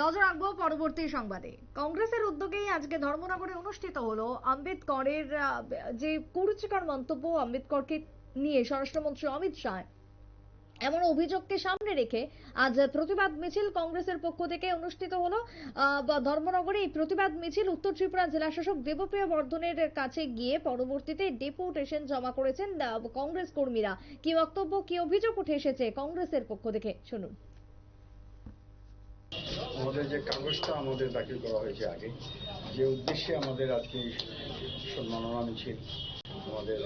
নজর রাখব পরবর্তী সংবাদে। কংগ্রেসের উদ্যোগেই আজকে ধর্মনগরে অনুষ্ঠিত হলো আম্বেদকরের যে কুরুচিকর মন্তব্য আম্বেদকরকে নিয়ে স্বরাষ্ট্রমন্ত্রী অমিত শাহ। এমন অভিযোগকে সামনে রেখে আজ প্রতিবাদ মিছিল কংগ্রেসের পক্ষ থেকে অনুষ্ঠিত হলো। ধর্মনগরে এই প্রতিবাদ মিছিল উত্তর ত্রিপুরা জেলা শাসক দেবপ্রিয় বর্ধনের কাছে গিয়ে পরবর্তীতে ডেপুটেশন জমা করেছেন কংগ্রেস কর্মীরা। কি বক্তব্য, কি অভিযোগ উঠে এসেছে কংগ্রেসের পক্ষ থেকে? শুনুন। আমাদের যে কাগজটা আমাদের দাখিল করা হয়েছে আগে, যে উদ্দেশ্যে আমাদের আজকে সম্মাননা মিছিল আমাদের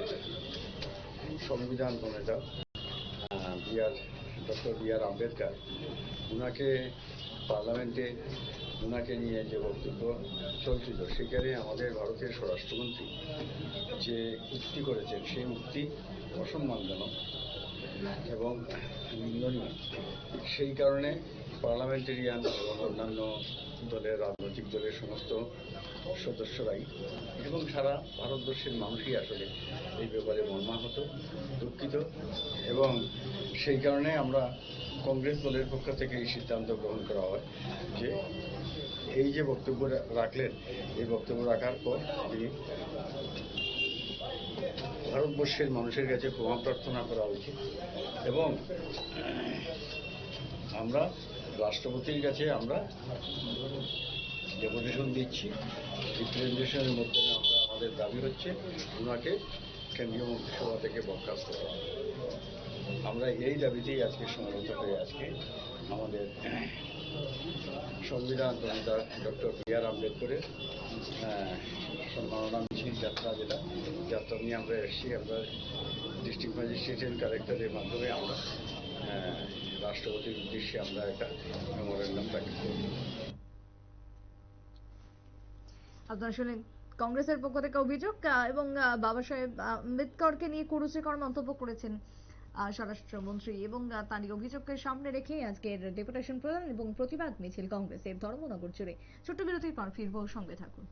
সংবিধান প্রণেতা B R doctor B R Ambedkar ওনাকে পার্লামেন্টে ওনাকে নিয়ে যে বক্তব্য চলছিল, সেখানে আমাদের ভারতের স্বরাষ্ট্রমন্ত্রী যে উক্তি করেছেন, সেই উক্তি অসম্মানজনক এবং নিন্দনীয়। সেই কারণে পার্লামেন্টেরিয়ান এবং অন্যান্য দলের, রাজনৈতিক দলের সমস্ত সদস্যরাই এবং সারা ভারতবর্ষের মানুষই আসলে এই ব্যাপারে মর্মাহত, দুঃখিত এবং সেই কারণে আমরা কংগ্রেস দলের পক্ষ থেকে এই সিদ্ধান্ত গ্রহণ করা হয় যে এই যে বক্তব্য রাখলেন, এই বক্তব্য রাখার পর তিনি ভারতবর্ষের মানুষের কাছে ক্ষমা প্রার্থনা করা উচিত এবং আমরা রাষ্ট্রপতির কাছে আমরা ডেপুটেশন দিচ্ছি রিপ্রেজেন্টেশনের মাধ্যমে আমরা আমাদের দাবি হচ্ছে ওনাকে কেন্দ্রীয় মন্ত্রিসভা থেকে বরখাস্ত করা আমরা এই দাবিতেই আজকে সমবেত হয়ে আজকে আমাদের সংবিধান প্রণেতা ডক্টর বি আর আম্বেদকরের সম্মাননা মিছিল যাত্রা যেটা, যাত্রা নিয়ে আমরা এসেছি। আমরা ডিস্ট্রিক্ট ম্যাজিস্ট্রেট এন্ড কালেক্টরের মাধ্যমে আমরা রাষ্ট্রপতির উদ্দেশ্যে আমরা একটা মেমোরেন্ডাম দাখিল করব। আপনারা শুনলেন কংগ্রেসের পক্ষ থেকে অভিযোগ এবং বাবা সাহেব আম্বেদকরকে নিয়ে কুরুচিকর মন্তব্য করেছেন স্বরাষ্ট্রমন্ত্রী, এবং তারই অভিযোগকে সামনে রেখে আজকের ডেপুটেশন প্রদান এবং প্রতিবাদ মিছিল কংগ্রেসের ধর্মনগর জুড়ে। ছোট্ট বিরতির পর ফিরবো সঙ্গে থাকুন।